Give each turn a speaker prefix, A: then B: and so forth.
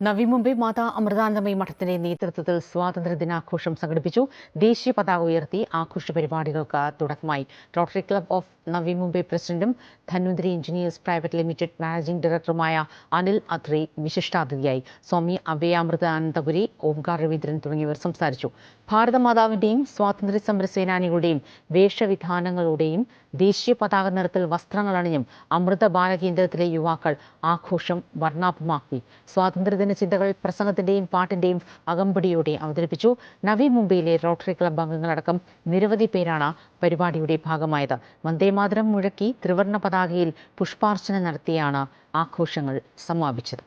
A: നവി മുംബൈ മാതാ അമൃതാനന്ദമയി മഠത്തിന്റെ നേതൃത്വത്തിൽ സ്വാതന്ത്ര്യ ദിനാഘോഷം സംഘടിപ്പിച്ചു. ദേശീയ പതാക ഉയർത്തി ആഘോഷ പരിപാടികൾക്ക് തുടക്കമായി. Rotary club of Navi Mumbai പ്രസിഡന്റും Dhanvantari engineers private limited managing ഡയറക്ടറുമായ അനിൽ അത്രി വിശിഷ്ടാതിഥിയായി. സ്വാമി അഭയാമൃതാനന്ദപുരി ഓംകാർ രവീന്ദ്രൻ തുടങ്ങിയവർ സംസാരിച്ചു. ഭാരതമാതാവിന്റെയും സ്വാതന്ത്ര്യ സമര സേനാനികളുടെയും വേഷവിധാനങ്ങളുടെയും ദേശീയ പതാക നിറത്തിൽ വസ്ത്രങ്ങൾ അണിഞ്ഞും അമൃത ബാലകേന്ദ്രത്തിലെ യുവാക്കൾ ആഘോഷം വർണാഭമാക്കി. സ്വാതന്ത്ര്യദിന ചിന്തകൾ പ്രസംഗത്തിന്റെയും പാട്ടിന്റെയും അകമ്പടിയോടെ അവതരിപ്പിച്ചു. നവി മുംബൈയിലെ റോട്ടറി ക്ലബ് അംഗങ്ങളടക്കം നിരവധി പേരാണ് പരിപാടിയുടെ ഭാഗമായത്. വന്ദേമാതരം മുഴക്കി ത്രിവർണ പതാകയിൽ പുഷ്പാർച്ചന നടത്തിയാണ് ആഘോഷങ്ങൾ സമാപിച്ചത്.